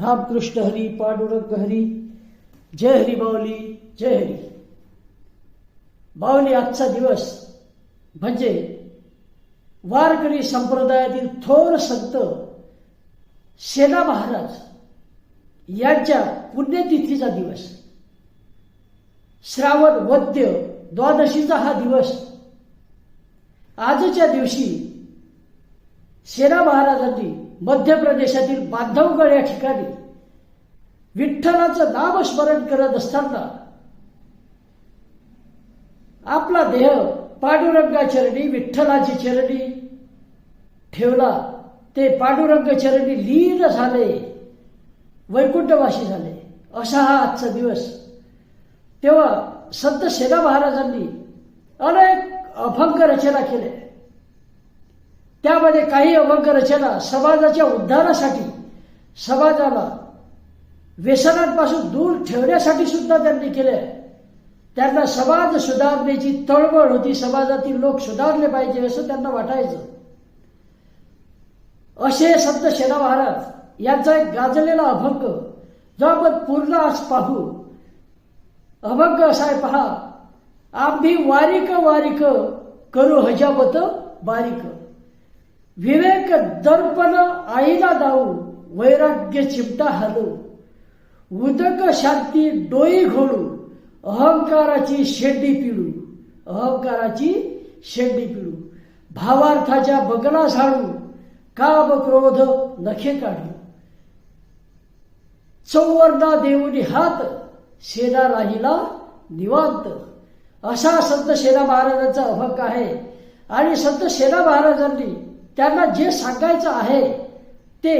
रामकृष्ण हरी पांडुरंग हरी जय हरी बावली जय हरी. बावली आजचा दिवस म्हणजे वारकरी संप्रदायातील थोर संत सेना महाराज यांच्या पुण्यतिथीचा दिवस. श्रावण वद्य द्वादशीचा हा दिवस. आजच्या दिवशी सेना महाराजांनी मध्य प्रदेशातील बांधवगड या ठिकाणी विठ्ठलाचं नामस्मरण करत असताना आपला देह पांडुरंगा चरणी विठ्ठलाची चरणी ठेवला. ते पांडुरंग चरणी लीन झाले वैकुंठवासी झाले. असा हा आजचा दिवस. तेव्हा संत सेना महाराजांनी अनेक अभंग रचना केल्या. त्यामध्ये काही अभंग रचना समाजाच्या उद्धारासाठी समाजाला व्यसनांपासून दूर ठेवण्यासाठी सुद्धा त्यांनी केले त्यांना समाज सुधारण्याची तळमळ होती समाजातील लोक सुधारले पाहिजे असं त्यांना वाटायचं. असे संत सेना महाराज यांचा एक गाजलेला अभंग जो आपण पूर्ण आज पाहू. अभंग असा आहे पहा आम्ही वारिक वारिक करू हजाबत बारीक. विवेक दर्पण आईला दाऊ वैराग्य चिमटा हलू. उदक शांती डोई घोडू अहंकाराची शेंडी पिळू. अहंकाराची शेंडी पिळू. भावार्थाच्या बगला झाडू काम क्रोध नखे काढू. चौवर्णा देऊनी हात सेना राहिला निवांत. असा संत सेना महाराजांचा अभंग आहे. आणि संत सेना महाराजांनी त्यांना जे सांगायचं आहे ते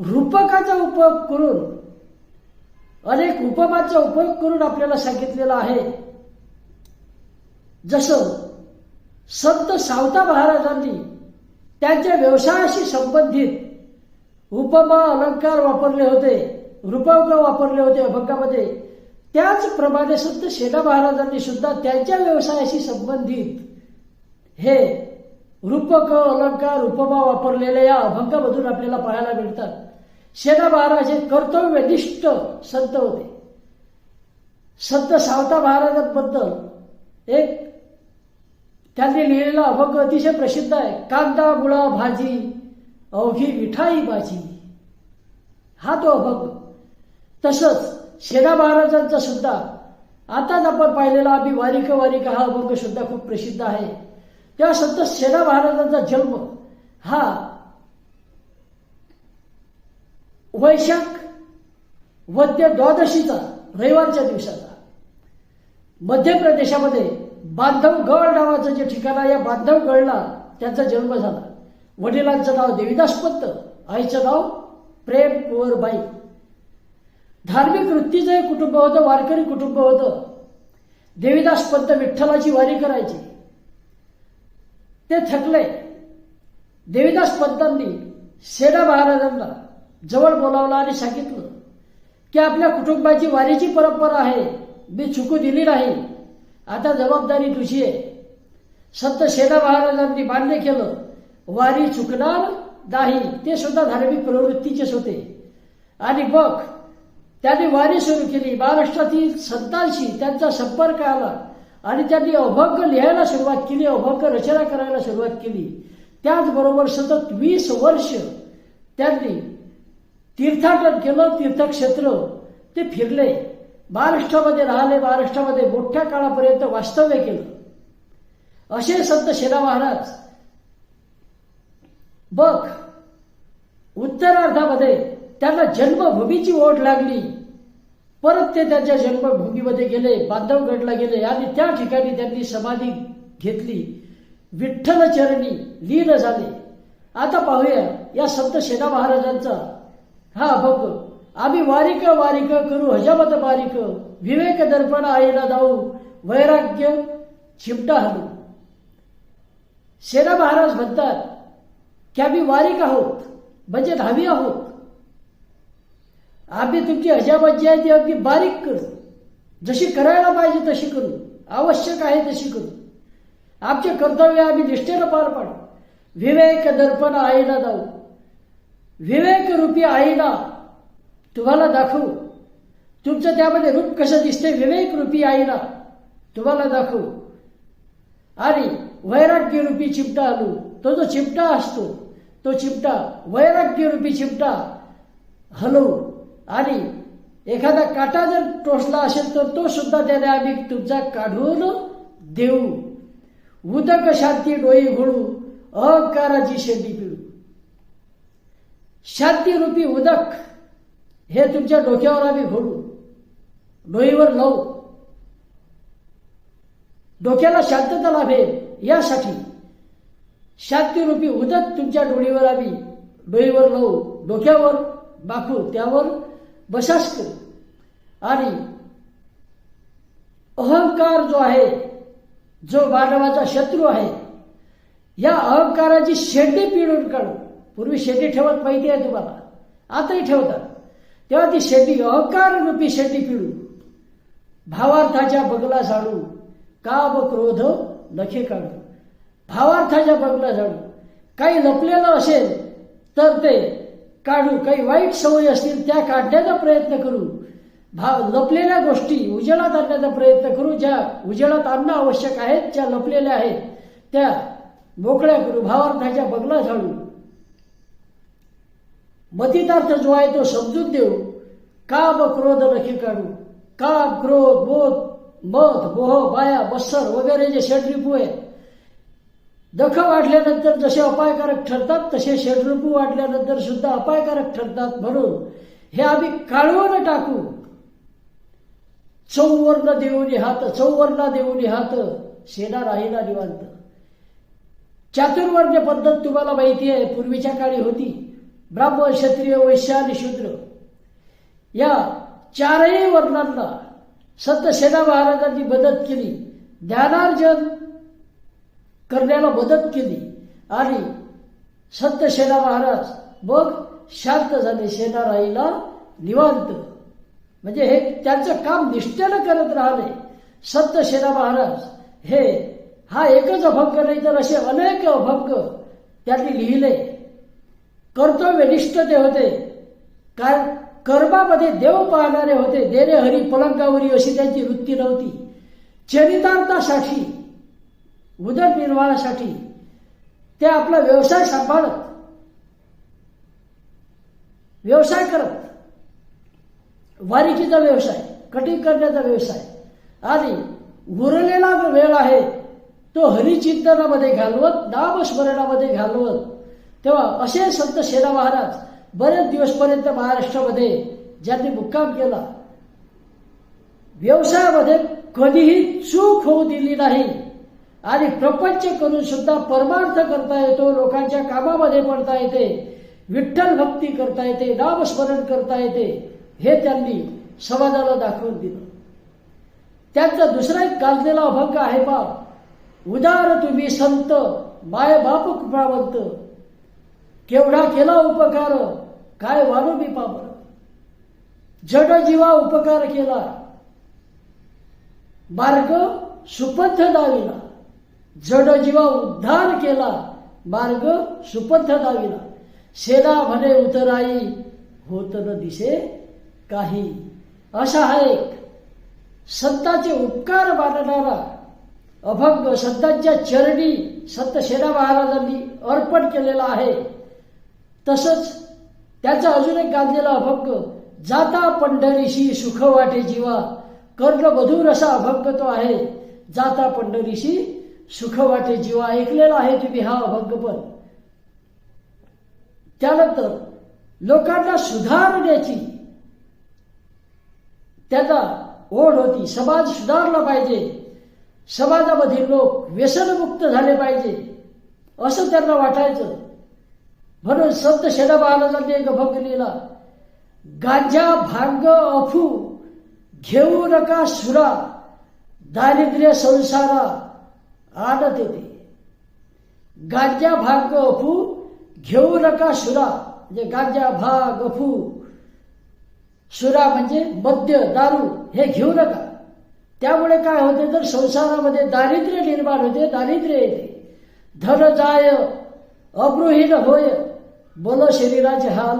रूपकाचा उपयोग करून अनेक उपमाचा उपयोग करून आपल्याला सांगितलेला आहे. जसं संत सावता महाराजांनी त्यांच्या व्यवसायाशी संबंधित उपमा अलंकार वापरले होते रूपक वापरले होते अभंगामध्ये. त्याचप्रमाणे संत शेना महाराजांनी सुद्धा त्यांच्या व्यवसायाशी संबंधित हे रूपक अलंकार उपमा वापरलेल्या या अभंगामधून आपल्याला पाहायला मिळतात. सेना महाराज हे कर्तव्यनिष्ठ संत होते. संत सावता महाराजांबद्दल एक त्यांनी लिहिलेला अभंग अतिशय प्रसिद्ध आहे. कांदा मुळा भाजी अवघी मिठाई भाजी. हा तो अभंग. तसंच सेना महाराजांचा सुद्धा आताच आपण पाहिलेला आम्ही वारिक वारिक हा अभंग सुद्धा खूप प्रसिद्ध आहे. तेव्हा संत सेना महाराजांचा जन्म हा वैशाख वद्य द्वादशीचा रविवारच्या दिवसाचा. मध्य प्रदेशामध्ये बांधवगड नावाचं जे ठिकाण आहे या बांधवगडला त्यांचा जन्म झाला. वडिलांचं नाव देविदास पंत आईचं नाव प्रेम कुंवरबाई धार्मिक वृत्तीचं एक कुटुंब होतं वारकरी कुटुंब होतं. देविदास पंत विठ्ठलाची वारी करायची. ते थकले. देवीदास पंतांनी सेना महाराजांना जवळ बोलावलं आणि सांगितलं की आपल्या कुटुंबाची वारीची परंपरा आहे. मी चुकू दिली नाही. आता जबाबदारी तुझी आहे. संत सेना महाराजांनी मान्य केलं वारी चुकणार नाही. ते सुद्धा धार्मिक प्रवृत्तीचेच होते. आणि मग त्यांनी वारी सुरू केली. महाराष्ट्रातील संतांशी त्यांचा संपर्क आला. आणि त्यांनी अभंग लिहायला सुरुवात केली अभंग रचना करायला सुरुवात केली. त्याचबरोबर सतत वीस वर्ष त्यांनी तीर्थाटन केलं तीर्थक्षेत्र. ते फिरले. महाराष्ट्रामध्ये राहिले महाराष्ट्रामध्ये मोठ्या काळापर्यंत वास्तव्य केलं. असे संत शेरा महाराज बघ उत्तरार्धामध्ये त्यांना जन्मभूमीची ओढ लागली. परत ते त्यांच्या जन्मभूमीमध्ये गेले बांधवगडला गेले आणि त्या ठिकाणी त्यांनी समाधी घेतली. विठ्ठल चरणी लीन झाले. आता पाहूया या संत सेना महाराजांचा हा अभंग. आम्ही वारिक वारिक करू हजामत बारिक विवेक दर्पण आईला जाऊ वैराग्य चिमटा हलू. सेना महाराज म्हणतात की आम्ही वारिक आहोत म्हणजे धावी आहोत. आम्ही तुमची अजाबाजी आहे ती अगदी बारीक करू. जशी करायला पाहिजे तशी करू. आवश्यक आहे तशी करू. आमचे कर्तव्य आम्ही निष्ठेनं पार पाडू. विवेक दर्पण आईला जाऊ विवेक रूपी आईला तुम्हाला दाखवू. तुमचं त्यामध्ये रूप कसं दिसते विवेक रूपी आईला तुम्हाला दाखवू. आणि वैराग्य रूपी चिमटा आणू. तो जो चिमटा असतो तो चिमटा वैराग्य रूपी चिमटा हलवू. आणि एखादा काटा जर टोचला असेल तर तो सुद्धा त्याने आम्ही तुमचा काढून देऊ. उदक शांती डोई घोळू अहंकाराची शेंडी पिळू. शांतीरूपी उदक हे तुमच्या डोक्यावर आम्ही घोडू डोईवर लावू. डोक्याला शांतता लाभेल यासाठी शांतीरूपी उदक तुमच्या डोळीवर आम्ही डोईवर लावू. डोक्यावर बाखू त्यावर बशास्त्र आणि अहंकार जो आहे जो मानवाचा शत्रू आहे या अहंकाराची शेंडी पिळून काढू पूर्वी शेंडी ठेवत माहिती आहे तुम्हाला आताही ठेवतात. तेव्हा ती शेंडी अहंकार रूपी शेंडी पिळू भावार्थाच्या बगला झाडू काम क्रोध नखे काढू भावार्थाच्या बगला झाडू काही लपलेलं असेल तर ते काढू. काही वाईट सवयी असतील त्या काढण्याचा प्रयत्न करू. भाव लपलेल्या गोष्टी उजेडात आणण्याचा प्रयत्न करू. ज्या उजेडात आणणं आवश्यक आहेत ज्या लपलेल्या आहेत त्या मोकळ्या करू. भावार्थाच्या बगला झाडू. मतितार्थ जो आहे तो समजून देऊ. काम क्रोध नखी काढू. काम क्रोध बोध मध मोह माया बस्सर वगैरे जे षडरिपू आहेत दख वाढल्यानंतर जसे अपायकारक ठरतात तसे षडरूपू वाढल्यानंतर सुद्धा अपायकारक ठरतात म्हणून हे आम्ही काढून टाकू. चौवर्ण देऊनी हात चौवर्णा देऊनी हात सेना राहिला निवांत. चातुर्वर्ण्य पद्धत तुम्हाला माहिती आहे पूर्वीच्या काळी होती. ब्राह्मण क्षत्रिय वैश्य आणि शूद्र. या चारही वर्णांना संत सेना महाराजांनी मदत केली. ज्ञानार्जन करण्याला मदत केली. आणि संत सेना महाराज मग शांत झाले सेना राहिला निवांत. म्हणजे हे त्यांचं काम निष्ठेनं करत राहिले. संत सेना महाराज हे हा एकच अभंग नाही तर असे अनेक अभंग त्यांनी लिहिले. कर्तव्यनिष्ठ ते होते. कारण कर्मामध्ये देव पाहणारे होते. देणे हरी पलंगावरी अशी त्यांची वृत्ती नव्हती. चरितार्थासाठी उदरनिर्वाहासाठी ते आपला व्यवसाय सांभाळत. व्यवसाय करत. वारिकीचा व्यवसाय कटिंग करण्याचा व्यवसाय. आणि उरलेला जो वेळ आहे तो हरिचिंतनामध्ये घालवत नामस्मरणामध्ये घालवत. तेव्हा असे संत शेरा महाराज बरेच दिवसपर्यंत महाराष्ट्रामध्ये ज्यांनी मुक्काम केला व्यवसायामध्ये कधीही चूक होऊ दिली नाही. आणि प्रपंच करून सुद्धा परमार्थ करता येतो लोकांच्या कामामध्ये पडता येते विठ्ठल भक्ती करता येते नामस्मरण करता येते हे त्यांनी समाजाला दाखवून दिलं. त्यांचा दुसरा एक गाजलेला अभंग आहे बा उदार तुम्ही संत माय बाप कृपावंत. केवढा केला उपकार काय वाणू मी पापर जड जीवा उपकार केला. मार्ग सुपथ दाविला. जड जीवा उद्धार केला मार्ग सुपंथ दाविला. सेना म्हणे उतराई होत न दिसे काही. असा हा एक संतांचे उपकार मानणारा अभंग संतांच्या चरणी संत शेरा महाराजांनी अर्पण केलेला आहे. तसंच त्याचा अजून एक गाजलेला अभंग जाता पंढरीशी सुख वाटे जीवा. कर्ण मधुर असा अभंग तो आहे जाता पंढरीशी सुख वाटे जीवा ऐकलेला आहे तुम्ही हा अभंगपण त्यानंतर लोकांना सुधारण्याची त्याचा ओढ होती. समाज सुधारला पाहिजे. समाजामधील लोक व्यसनमुक्त झाले पाहिजे. असं त्यांना वाटायचं. म्हणून संत शेदा महाराजांनी एक अभंग लिहिला. गांजा भांग अफू घेऊ नका सुरा दारिद्र्य संसारा आणत येते. गांजा भाग अफू घेऊ नका सुरा म्हणजे गांजा भाग अफू सुरा म्हणजे मद्य दारू हे घेऊ नका. त्यामुळे काय होते तर संसारामध्ये दारिद्र्य निर्माण होते दारिद्र्य येते. धन जाय अब्रुहीन होय. बोल शरीराचे हाल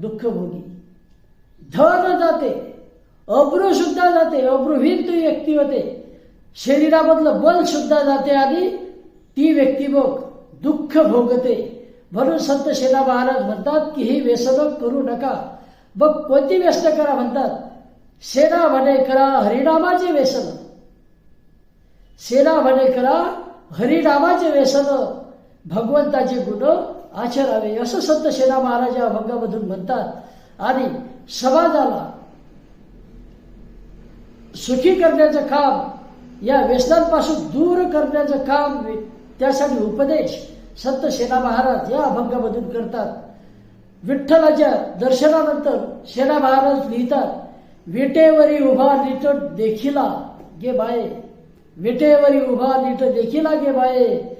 दुःख भोगी. धन जाते अब्रू सुद्धा जाते अब्रुहीन ती व्यक्ती होते. शरीरामधलं बल सुद्धा जाते आणि ती व्यक्ती मग दुःख भोगते. म्हणून संत शेना महाराज म्हणतात की ही व्यसनं करू नका. मग कोणती व्यस्त करा म्हणतात? सेना म्हणे करा हरिनामाचे व्यसन. सेना म्हणे करा हरिनामाचे व्यसन. भगवंताचे गुण आचरावे असं संत शेला महाराज या अभंगामधून म्हणतात. आणि समाजाला सुखी करण्याचं काम या व्यसनांपासून दूर करण्याचं काम त्यासाठी उपदेश संत सेना महाराज या अभंगामधून करतात. विठ्ठलाच्या दर्शनानंतर सेना महाराज लिहितात विटेवरी उभा नीट देखिला गे बाये. विटेवरी उभा नीट देखिला गे बाये.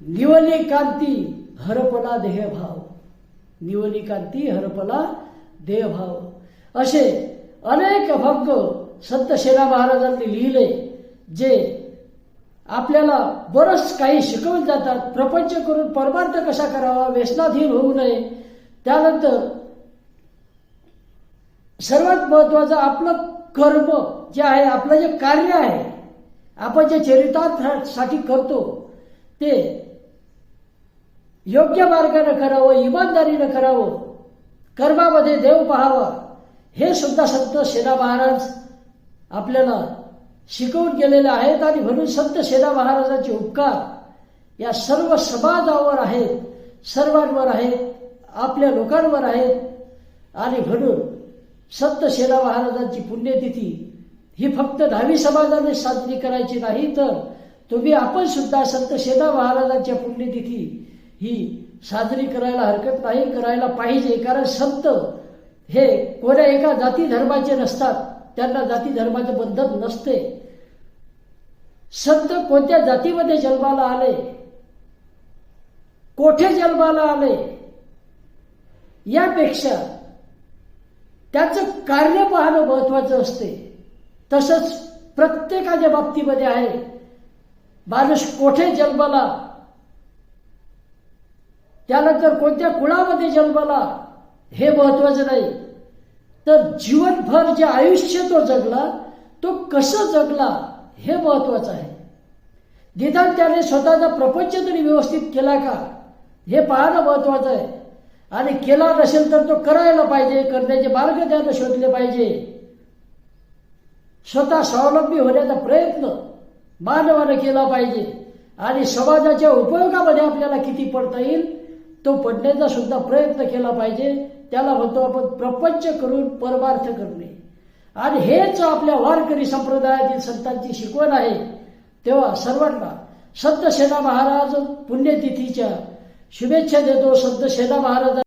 निवली कांती हरपला देहभाव निवली कांती हरपला देहभाव असे अनेक अभंग संत शेरा महाराजांनी लिहिले जे आपल्याला बरंच काही शिकवून जातात. प्रपंच करून परमार्थ कसा करावा? व्यसनाधीन होऊ नये. त्यानंतर सर्वात महत्वाचं आपलं कर्म जे आहे आपलं जे कार्य आहे आपण जे चरितार्थासाठी करतो ते योग्य मार्गानं करावं इमानदारीनं करावं कर्मामध्ये देव पाहावा हे सुद्धा संत सेना महाराज आपल्याला शिकवून गेलेले आहेत आणि म्हणून संत सेना महाराजांचे उपकार या सर्व समाजावर आहेत सर्वांवर आहेत आपल्या लोकांवर आहेत. आणि म्हणून संत सेना महाराजांची पुण्यतिथी ही फक्त दहावी समाजाने साजरी करायची नाही तर तुम्ही आपण सुद्धा संत सेना महाराजांच्या पुण्यतिथी ही साजरी करायला हरकत नाही करायला पाहिजे. कारण संत हे कोण्या एका जाती धर्माचे नसतात. त्यांना जाती धर्माचं बंधन नसते. संत कोणत्या जातीमध्ये जन्माला आले? कोठे जन्माला आले? यापेक्षा त्याचं कार्य पाहणं महत्वाचं असते. तसंच प्रत्येकाच्या बाबतीमध्ये आहे. माणूस कोठे जन्माला? त्यानंतर कोणत्या कुळामध्ये जन्माला? हे महत्वाचं नाही. तर जीवनभर जे आयुष्य तो जगला तो कसं जगला हे महत्वाचं आहे. निदान त्याने स्वतःचा प्रपंच तरी व्यवस्थित केला का? हे पाहणं महत्वाचं आहे. आणि केला नसेल तर तो करायला पाहिजे करण्याचे मार्ग त्यानं शोधले पाहिजे. स्वतः स्वावलंबी होण्याचा प्रयत्न मानवानं केला पाहिजे. आणि समाजाच्या उपयोगामध्ये आपल्याला किती पडता येईल तो पडण्याचा सुद्धा प्रयत्न केला पाहिजे. त्याला म्हणतो आपण प्रपंच करून परमार्थ करणे. आणि हेच आपल्या वारकरी संप्रदायातील संतांची शिकवण आहे. तेव्हा सर्वांना संत सेना महाराज पुण्यतिथीच्या शुभेच्छा देतो. संत सेना महाराज